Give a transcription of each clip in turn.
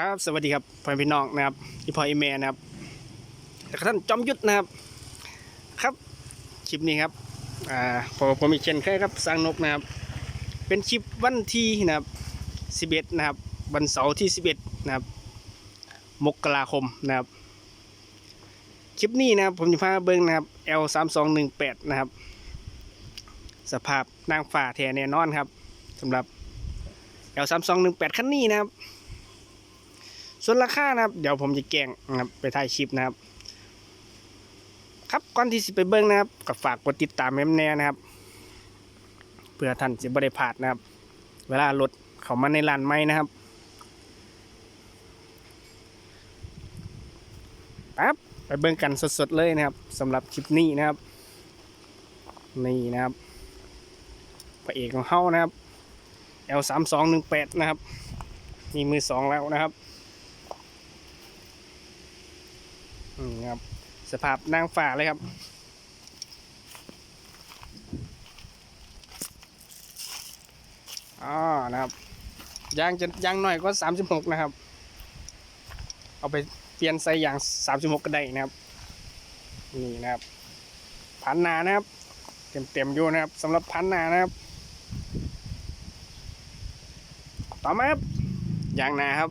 ครับสวัสดีครับพ่อพี่น้องนะครับพี่พ่ออีเมนะครับแล้วก็ท่านจอมยุทธนะครับ ครับคลิปนี้ครับอ่าพอผมอีกเช่นเคยครับสร้างนกนะครับ เป็นคลิปวันที่นะครับ11นะครับวันเสาร์ที่11นะครับมกราคมนะครับคลิปนี้นะครับผมจะพาเบิ้งนะครับ L 3 2 1 8นะครับ สภาพนางฟ้าแท้แน่นอนครับสำหรับ L 3 2 1 8คันนี้นะครับ ส่วนราคานะครับ เดี๋ยวผมจะแกงนะครับไปถ่ายคลิปนะครับ ครับก่อนที่สิไปเบิ้งนะครับก็ฝากกดติดตามแม่มแน่นะครับ เพื่อท่านจะบริพลาดนะครับ เวลารถเขามาในร้านไม้นะครับปั๊บไปเบิ้งกันสดๆเลยนะครับสำหรับคลิปนี้นะครับ นี่นะครับพระเอกของเฮานะครับ L 3 2 1 8 นะครับ มีมือสองแล้วนะครับ อืมครับ สภาพนางฝ่าเลยครับ อ๋อ นะครับ ยางจะยางหน่อยก็สามสิบหกนะครับ เอาไปเปลี่ยนใส่ยางสามสิบหกก็ได้นะครับ นี่นะครับ พันนานะครับ เต็มเต็มอยู่นะครับสำหรับพันนานะครับ ต่อมาครับ ยางนาครับ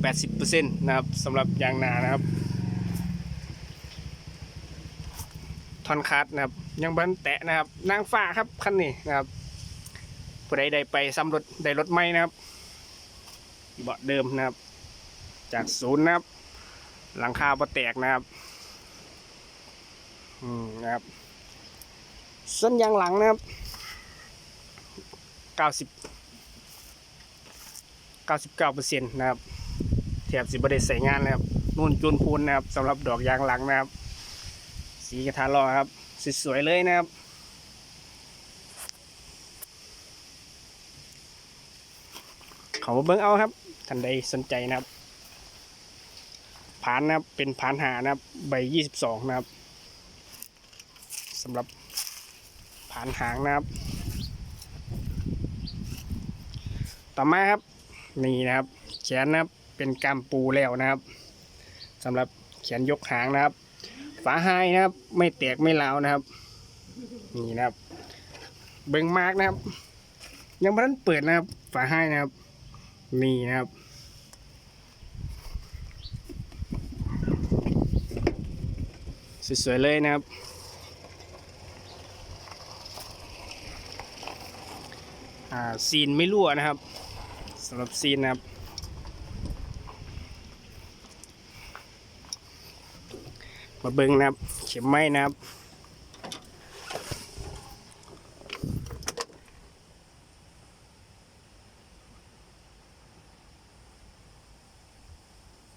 แปดสิบเปอร์เซ็นต์นะครับสำหรับยางนานะครับ ทอนคัดนะครับ ยังบันแตะนะครับ นางฟ้าครับคันนี้นะครับผู้ใดได้ไปซ้ำรถได้รถใหม่นะครับเบาะเดิมนะครับ จากศูนย์นะครับ หลังคาบ่แตกนะครับอืมนะครับส่วนยางหลังนะครับเก้าสิบเก้าสิบเก้าเปอร์เซ็นต์นะครับแถบสิบได้ใส่งานนะครับนุ่นจูนพูนนะครับสำหรับดอกยางหลังนะครับ สีกระทะล้อครับสวยๆเลยนะครับเขาเบิ้งเอาครับท่านใดสนใจนะครับผานนะครับเป็นผานหานะครับใบยี่สิบสองนะครับสำหรับผานหางนะครับ ต่อมาครับนี่นะครับแขนนะครับเป็นกามปูแล้วนะครับสำหรับแขนยกหางนะครับ ฝาไฮนะครับ ไม่แตกไม่ร้าวนะครับ นี่นะครับ เบิงมากนะครับ ยังไม่ทันเปิดนะครับ ฝาไฮนะครับ นี่นะครับสวยๆเลยนะครับ อ่าซีนไม่รั่วนะครับสำหรับซีนนะครับ มาเบิ้งนะครับ เข็มไม้นะครับ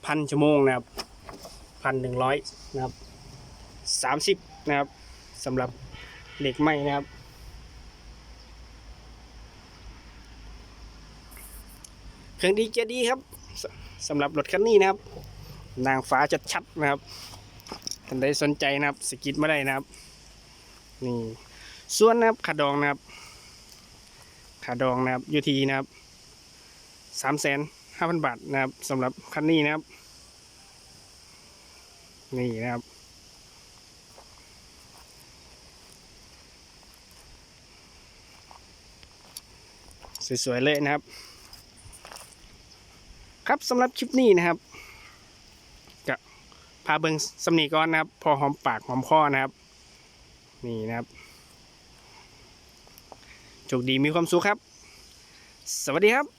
พันชั่วโมงนะครับพันหนึ่งร้อยนะครับสามสิบนะครับสำหรับเหล็กไม้นะครับเครื่องดีเจดีครับสสำหรับรถคันนี้นะครับ นางฟ้าจะชัดๆนะครับ ท่านใดสนใจนะครับสกิดมาได้นะครับ นี่ส่วนนะครับขาดองนะครับขาดองนะครับยูทีนะครับสามแสนห้าพันบาทนะครับสำหรับคันนี้นะครับ นี่นะครับสวยๆเลยนะครับ ครับสำหรับคลิปนี้นะครับาเบิงสำนีก้อนนะครับ พอหอมปากหอมคอนะครับ นี่นะครับโชคดีมีความสุขครับ สวัสดีครับ